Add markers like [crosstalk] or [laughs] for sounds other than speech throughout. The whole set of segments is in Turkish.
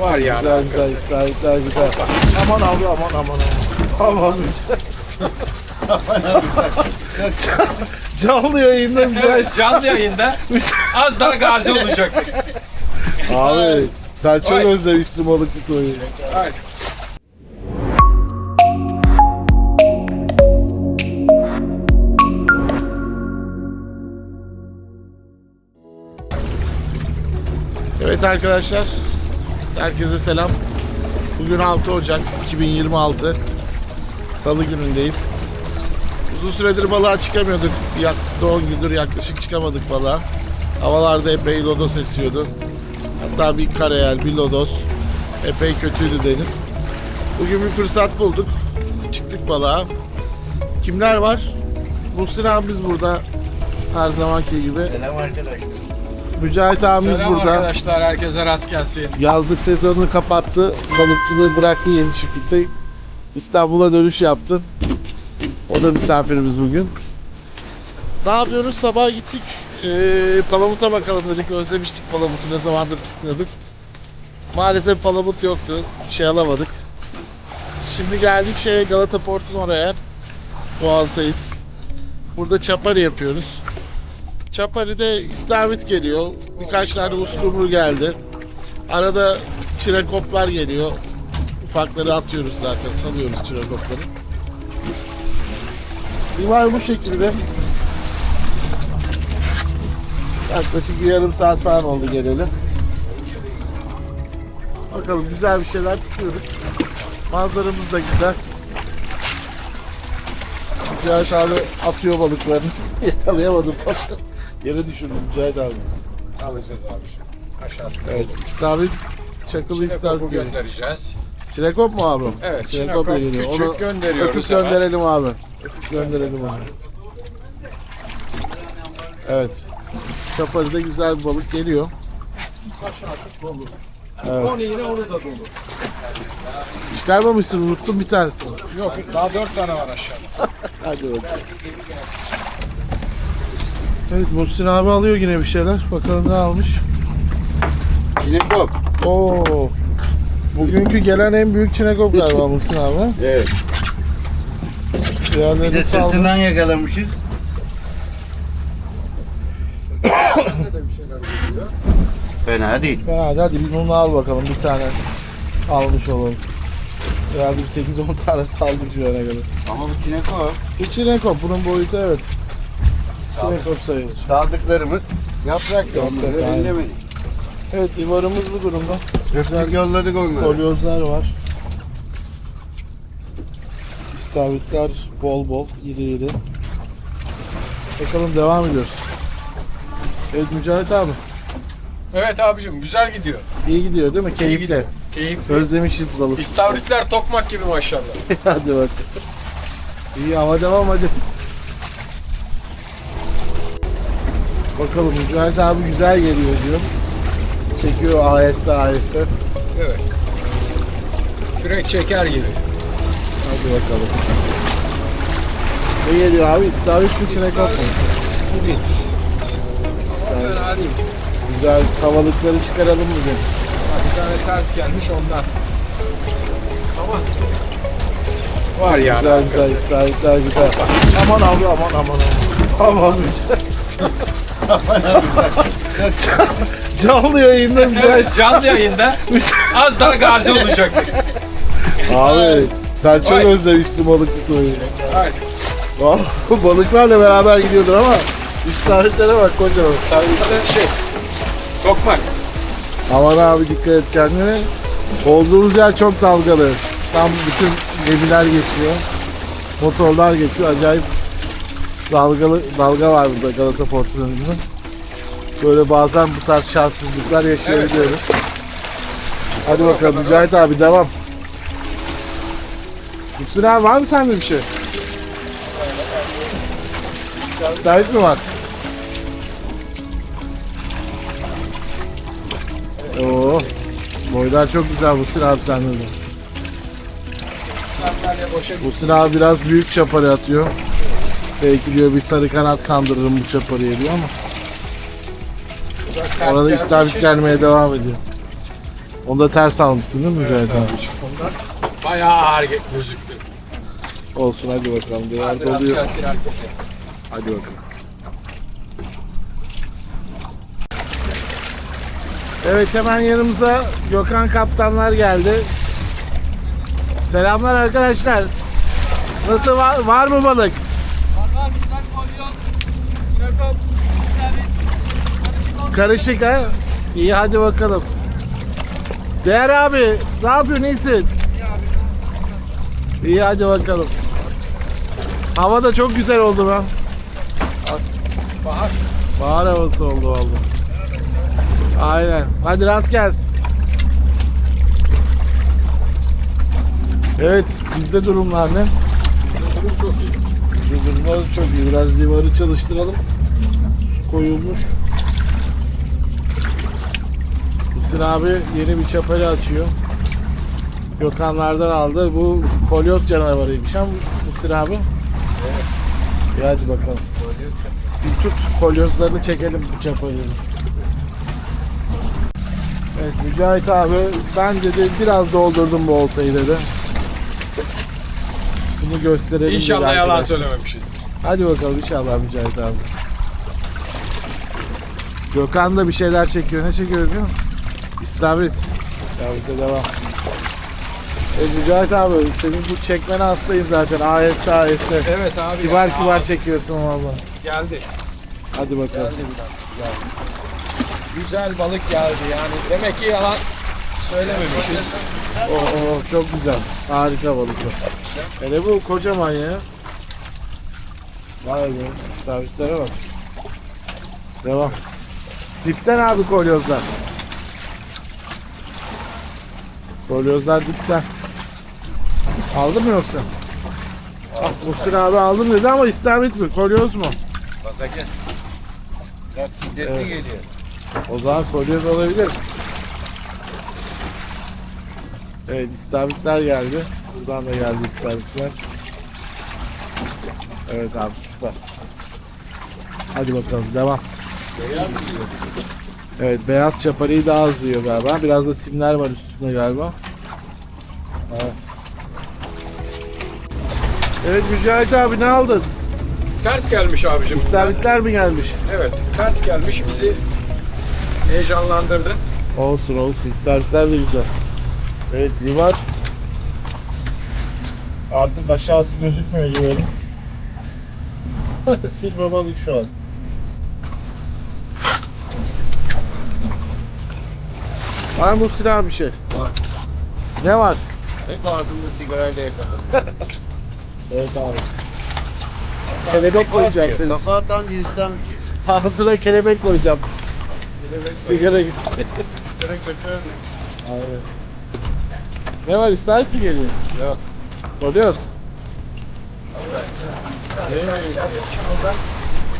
Var yani Güzel güzel arkası. istavritler güzel. Aman abi aman aman aman. Aman [laughs] Canlı yayında Mücahit. Canlı yayında az daha gazi olacaktık. Abi sen çok Vay. özlemişsin balık tutmayı. Evet. Evet arkadaşlar. Herkese selam. Bugün 6 Ocak 2026. Salı günündeyiz. Uzun süredir balığa çıkamıyorduk. Yaklaşık 10 gündür yaklaşık çıkamadık balığa. Havalarda epey lodos esiyordu. Hatta bir karayel, bir lodos. Epey kötüydü deniz. Bugün bir fırsat bulduk. Çıktık balığa. Kimler var? Muhsin abimiz burada. Her zamanki gibi. Selam arkadaşlar. Mücahit abimiz Selam burada. arkadaşlar, herkese rast gelsin. Yazlık sezonunu kapattı. Balıkçılığı bıraktı yeni çiftlikte. İstanbul'a dönüş yaptı. O da misafirimiz bugün. Ne yapıyoruz? Sabah gittik. Ee, Palamut'a bakalım dedik. Özlemiştik Palamut'u. Ne zamandır tutmuyorduk. Maalesef Palamut yoktu. Bir şey alamadık. Şimdi geldik şeye Galata Port'un oraya. Boğaz'dayız. Burada çapari yapıyoruz. Çapari'de istavrit geliyor. Birkaç tane uskumru geldi. Arada çirekoplar geliyor. Ufakları atıyoruz zaten. Salıyoruz çirekopları. Livar bu şekilde. Yaklaşık bir yarım saat falan oldu geleli. Bakalım güzel bir şeyler tutuyoruz. Manzaramız da güzel. Mücahit abi atıyor balıklarını. [laughs] Yakalayamadım. Yere düşürdüm Mücahit abi. Alacağız abi şimdi. Aşağısı. Evet, istavrit, çakılı istavrit Çinekop'u geliyor. göndereceğiz. Çilekop mu abi? Evet, Çilekop çinekop geliyor. küçük Onu gönderiyoruz öpüp hemen. gönderelim abi. Öpüp gönderelim abi. Evet. Çaparı'da güzel bir balık geliyor. Aşağısı dolu. Evet. Onu yine onu da dolu. Çıkarmamışsın, unuttum bir tanesini. Yok, daha dört tane var aşağıda. [laughs] Hadi bakalım. Evet, Muhsin abi alıyor yine bir şeyler. Bakalım ne almış. Çinekop. Oo. Bugünkü gelen en büyük çinekop galiba Muhsin abi. Evet. Bir de Diğerlerini saldı. sırtından yakalamışız. Fena değil. Fena hadi, hadi bir bunu al bakalım bir tane almış olalım. Herhalde bir 8-10 tane saldık şu ana kadar. Ama bu çinekop. Bu çinekop bunun boyutu evet. Çinekop sayılır. Saldıklarımız yaprak aynen. ellemedik. Evet ivarımız bu durumda. Köpük yolladık onları. Kolyozlar var. İstavritler bol bol, iri iri. Bakalım devam ediyoruz. Evet Mücahit abi. Evet abicim, güzel gidiyor. iyi gidiyor değil mi? Gidiyor. Keyifli. Özlemişiz balık. İstavritler tokmak gibi maşallah. [laughs] hadi bak. İyi ama devam hadi. Bakalım Mücahit abi güzel geliyor diyor. Çekiyor aheste aheste. Evet. Kürek çeker gibi. Hadi bakalım. Ne geliyor abi? İstavrit mi çinekop mu? Bu değil. İstavrit. Fena değil. Güzel tavalıkları çıkaralım bugün. Bir tane ters gelmiş ondan. Ama var yani Güzel güzel arkası. istavritler güzel. Aman abi aman aman aman. Aman Canlı yayında Mücahit. Canlı yayında az daha gazi olacaktık. Abi sen çok Vay. özlemişsin balık tutmayı. Evet. Vallahi Balıklarla beraber gidiyordur ama istavritlere bak kocaman. Tabii şey. Tokmak. Aman abi dikkat et kendine. Olduğumuz yer çok dalgalı. Tam bütün gemiler geçiyor. Motorlar geçiyor. Acayip dalgalı dalga var burada Galata önünde. Böyle bazen bu tarz şanssızlıklar yaşayabiliyoruz. Hadi bakalım Mücahit abi devam. Hüsnü abi var mı sende bir şey? İstavrit mi var? Oo. Boylar çok güzel Hüsnü abi sende de. Hüsnü abi biraz büyük çaparı atıyor. Belki diyor bir sarı kanat kandırırım bu çaparıya diyor ama Orada geldiği istavrit gelmeye devam ediyor. Onu da ters almışsın değil mi Mücahit abi? Onlar bayağı ağır gözüktü. Olsun hadi bakalım. Değer Hadi herkese. Hadi bakalım. Evet hemen yanımıza Gökhan kaptanlar geldi. Selamlar arkadaşlar. Nasıl var, var mı balık? Karışık ha? İyi hadi bakalım. Değer abi ne yapıyorsun iyisin? İyi hadi bakalım. Hava da çok güzel oldu lan. Bahar. Bahar havası oldu vallahi. Aynen. Hadi rast gelsin. Evet, bizde durumlar ne? Durum çok iyi. Durumlar çok iyi. Biraz livarı çalıştıralım. Su koyulmuş. Hüsnü abi yeni bir çaparı açıyor. Gökhanlardan aldı. Bu kolyoz canavarıymış ama Hüsnü abi. Evet. İyi hadi bakalım. Bir tut kolyozlarını çekelim bu çapayı. Evet Mücahit abi ben dedi biraz doldurdum bu oltayı dedi. Bunu gösterelim. İnşallah yalan söylememişiz. Hadi bakalım inşallah Mücahit abi. Gökhan da bir şeyler çekiyor. Ne çekiyor Gökhan? İstavrit. İstavrit'e devam. Evet Mücahit abi senin bu çekmene hastayım zaten. Aheste aheste. Evet abi. Kibar ya. kibar Aa, çekiyorsun valla. Geldi. Hadi bakalım. Geldi biraz. Geldi. Güzel balık geldi yani. Demek ki yalan söylememişiz. Oo, oo, çok güzel. Harika balık o. Hele bu kocaman ya. Vay be. İstavritlere bak. Devam. Dipten abi kolyozlar. Kolyozlar dipten. Aldın mı yoksa? Ah, Muhsin abi aldım dedi ama istavrit mi? Kolyoz mu? Bakacağız. Biraz şiddetli Evet. geliyor. O zaman kolyoz olabilir. Evet istavritler geldi. Buradan da geldi istavritler. Evet abi süper. Hadi bakalım devam. Evet beyaz çaparıyı daha hızlı yiyor galiba. Biraz da simler var üstünde galiba. Evet. Evet Mücahit abi ne aldın? Ters gelmiş abicim. İstavritler mi gelmiş? Evet. Ters gelmiş bizi heyecanlandırdı. Olsun olsun. İstavritler de güzel. Evet livar. Artık aşağısı gözükmüyor livarın. [laughs] Silme balık şu an. Var mı silah bir şey? Var. Ne var? Hep ağzımda sigarayla yakaladım. [laughs] Evet abi. Kelebek koyacaksınız. Kafa atan cinsten şey. Ağzına kelebek koyacağım. Kelebek [laughs] Sigara sigara götürür. Aynen. Ne var İstavrit mi geliyor? Yok. Oluyoruz.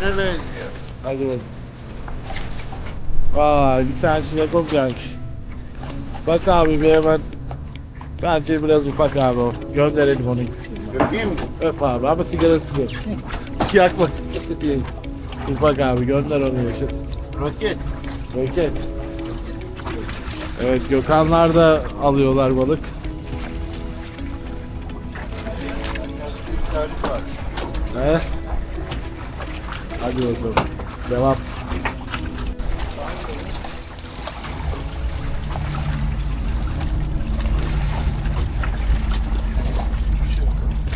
Ne benziyor? Hadi bakalım. Vay bir tane çilekop gelmiş. Bak abi bir hemen Bence biraz ufak abi o. Gönderelim onu gitsin. Öpeyim mi? Öp abi ama sigarasız yok. [laughs] Yakma. ufak abi gönder onu yaşasın. Roket. Roket. Evet Gökhanlar da alıyorlar balık. He? Hadi bakalım. Devam.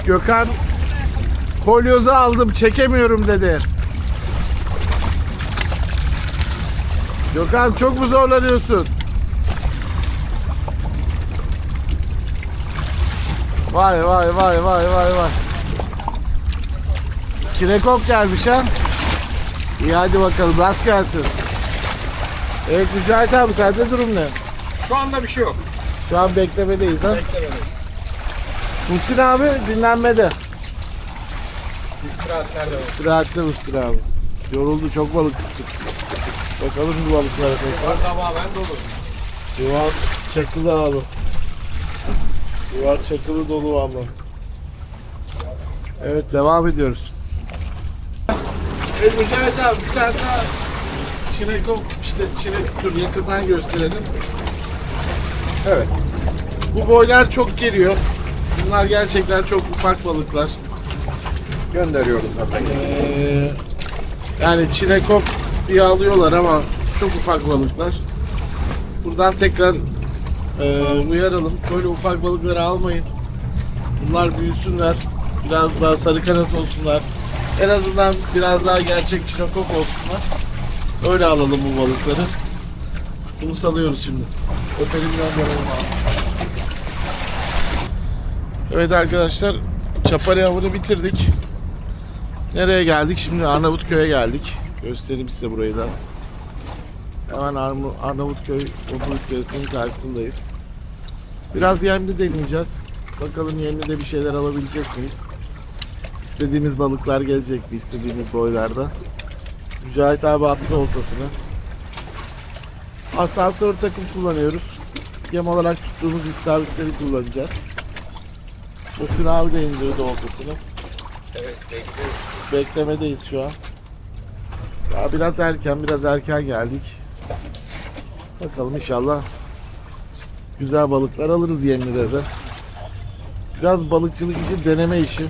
Gökhan kolyozu aldım çekemiyorum dedi. Gökhan çok mu zorlanıyorsun? Vay vay vay vay vay vay. Çilekop gelmiş ha. İyi hadi bakalım rast gelsin. Evet Mücahit abi sende durum ne? Şu anda bir şey yok. Şu an beklemedeyiz ha. Beklemedim. Muhsin abi dinlenmede. İstirahatlerde var. İstirahatte Muhsin abi. Yoruldu çok balık tuttuk. Bakalım bu balıklara tekrar. Var tamamen dolu. Yuvar çakılı abi. Yuvar çakılı dolu valla. Evet devam ediyoruz. Evet Mücahit abi bir tane daha çilekop işte çilek dur yakından gösterelim. Evet. Bu boylar çok geliyor. Bunlar gerçekten çok ufak balıklar. Gönderiyoruz memlekete. Ee, yani çinekop diye alıyorlar ama çok ufak balıklar. Buradan tekrar e, uyaralım. Böyle ufak balıkları almayın. Bunlar büyüsünler. Biraz daha sarı kanat olsunlar. En azından biraz daha gerçek çinekop olsunlar. Öyle alalım bu balıkları. Bunu salıyoruz şimdi. Öpelim gönderelim abi. Evet arkadaşlar. Çapari avını bitirdik. Nereye geldik? Şimdi Arnavutköy'e geldik. Göstereyim size burayı da. Hemen Arnavutköy Otobüs Kalesi'nin karşısındayız. Biraz yemli deneyeceğiz. Bakalım yemli bir şeyler alabilecek miyiz? İstediğimiz balıklar gelecek mi istediğimiz boylarda? Mücahit abi attı oltasını. Asansör takım kullanıyoruz. Yem olarak tuttuğumuz istavritleri kullanacağız. Muhsin abi de indirdi oltasını. Evet bekliyoruz. Beklemedeyiz şu an. Ya biraz erken, biraz erken geldik. Bakalım inşallah güzel balıklar alırız Yemli'de de. Biraz balıkçılık işi deneme işi.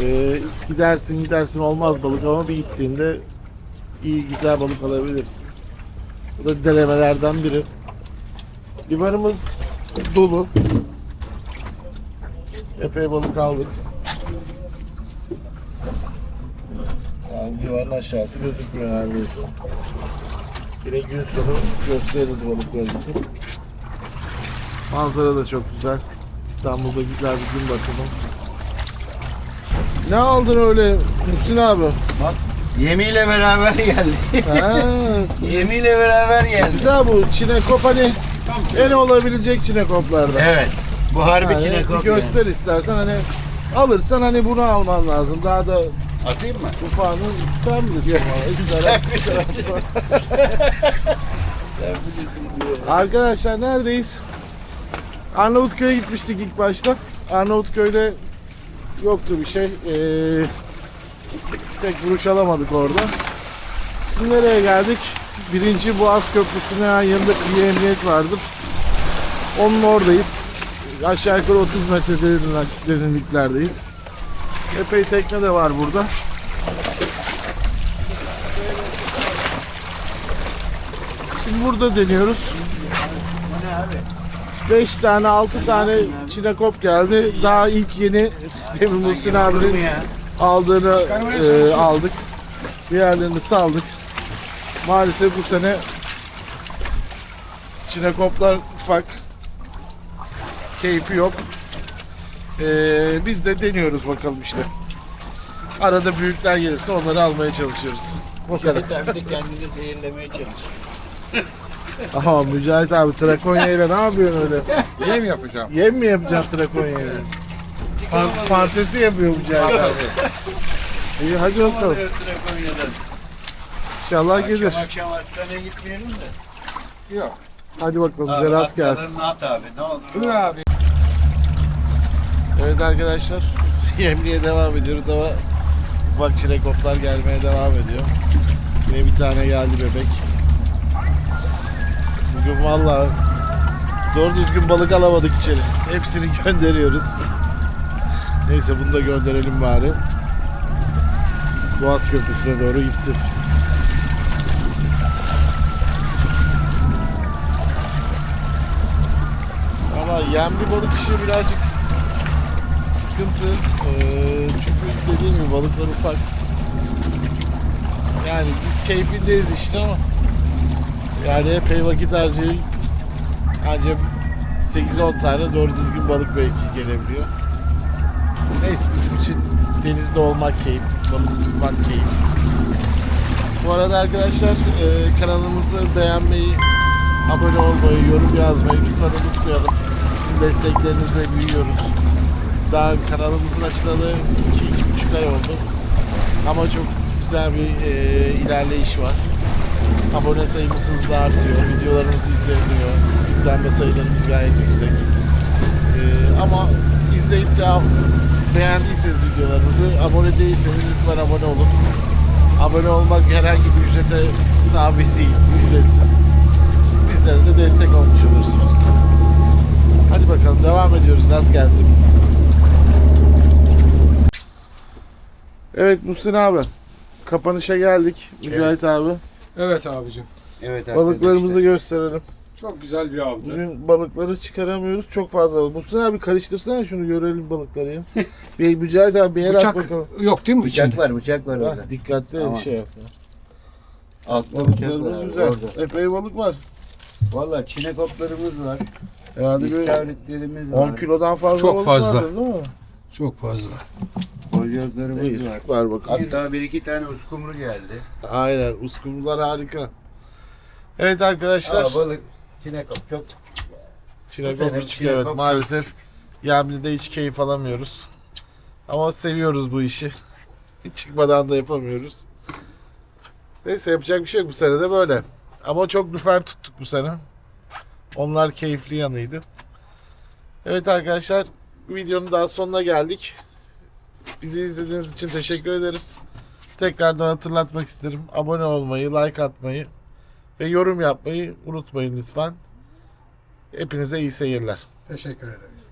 Ee, gidersin gidersin olmaz balık ama bir gittiğinde iyi güzel balık alabilirsin. Bu da denemelerden biri. Limanımız dolu. Epey balık aldık. Yani divarın aşağısı gözükmüyor neredeyse. Yine gün sonu gösteririz balıklarımızı. Manzara da çok güzel. İstanbul'da güzel bir gün batımı. Ne aldın öyle Muhsin abi? Yemiyle beraber geldi. Ha, [laughs] Yemiyle beraber geldi. güzel bu çinekop hani en olabilecek çinekoplardan. Evet. Bu harbi Yani çinekop. bir göster istersen hani alırsan hani bunu alman lazım. Daha da. Atayım mı? ufağını sen bilirsin. İster [laughs] Sen atma. Arkadaşlar neredeyiz? Arnavutköy'e gitmiştik ilk başta. Arnavutköy'de yoktu bir şey. Ee, pek vuruş alamadık orada. Şimdi nereye geldik? Birinci Boğaz Köprüsü'nün hemen yanında kıyı emniyet vardır. Onun oradayız. Aşağı yukarı 30 metre derinlik- derinliklerdeyiz. Epey tekne de var burada. Şimdi burada deniyoruz. 5 tane 6 tane çinekop geldi. Daha ilk yeni Demir Muhsin abinin aldığını e, aldık. Diğerlerini saldık. Maalesef bu sene çinekoplar ufak. Keyfi yok. E, biz de deniyoruz bakalım işte. Arada büyükler gelirse onları almaya çalışıyoruz. O kadar. Sen de kendini zehirlemeye çalış. [laughs] Aha Mücahit abi Trakonya ile ne yapıyorsun öyle? Yem yapacağım. Yem mi yapacaksın Trakonya ile? Fan- fantezi yapıyor Mücahit abi. İyi hadi bakalım. Konya'dan. İnşallah gelir. Akşam akşam hastaneye gitmeyelim de. Yok. Hadi bakalım bize rast gelsin. At abi ne olur. Dur abi. Evet arkadaşlar [laughs] yemliğe devam ediyoruz ama ufak çilekoplar gelmeye devam ediyor. Yine bir tane geldi bebek. Bugün valla doğru düzgün balık alamadık içeri. Hepsini [laughs] gönderiyoruz. Neyse bunu da gönderelim bari. Boğaz Köprüsü'ne doğru gitsin. Valla yemli balık işi birazcık sıkıntı. Ee, çünkü dediğim gibi balıklar ufak. Yani biz keyfindeyiz işte ama yani epey vakit harcayıp ancak 8-10 tane doğru düzgün balık belki gelebiliyor. Neyse bizim için denizde olmak keyif, balık tutmak keyif. Bu arada arkadaşlar e, kanalımızı beğenmeyi, abone olmayı, yorum yazmayı lütfen unutmayalım. Sizin desteklerinizle büyüyoruz. Daha kanalımızın açılalı 2-2,5 ay oldu. Ama çok güzel bir e, ilerleyiş var. Abone sayımız hızla artıyor. Videolarımız izleniyor. İzlenme sayılarımız gayet yüksek. E, ama izleyip de beğendiyseniz videolarımızı, abone değilseniz lütfen abone olun. Abone olmak herhangi bir ücrete tabi değil, ücretsiz. Bizlere de destek olmuş olursunuz. Hadi bakalım devam ediyoruz. Az gelsin bize. Evet Muhsin abi. Kapanışa geldik. Mücahit abi. Evet abicim. Evet Balıklarımızı gösterelim. Çok güzel bir avdı. Bugün balıkları çıkaramıyoruz. Çok fazla var. Muhsin abi karıştırsana şunu görelim balıkları ya. [laughs] bir Mücahit abi bir el at Bıçak bakalım. yok değil mi Bıçak içinde? var bıçak var orada. Ha, dikkatli Tamam. şey yap. Altta bıçak var Balıklarımız abi, güzel. orada. Epey balık var. Valla çinekoplarımız var. Herhalde böyle İstavritlerimiz 10 var. kilodan fazla Çok balık fazla. vardır değil mi? Çok fazla. Kolyozlarımız var. süper bakalım. Hatta bir iki tane uskumru geldi. Aynen uskumrular harika. Evet arkadaşlar. Aa, balık, çinekop çok Çinekop Güzel, küçük çinekop. evet maalesef Yemli'de hiç keyif alamıyoruz. Ama seviyoruz bu işi. Hiç çıkmadan da yapamıyoruz. Neyse yapacak bir şey yok bu sene de böyle. Ama çok lüfer tuttuk bu sene. Onlar keyifli yanıydı. Evet arkadaşlar videonun daha sonuna geldik. Bizi izlediğiniz için teşekkür ederiz. Tekrardan hatırlatmak isterim. Abone olmayı, like atmayı ve yorum yapmayı unutmayın lütfen. Hepinize iyi seyirler. Teşekkür ederiz.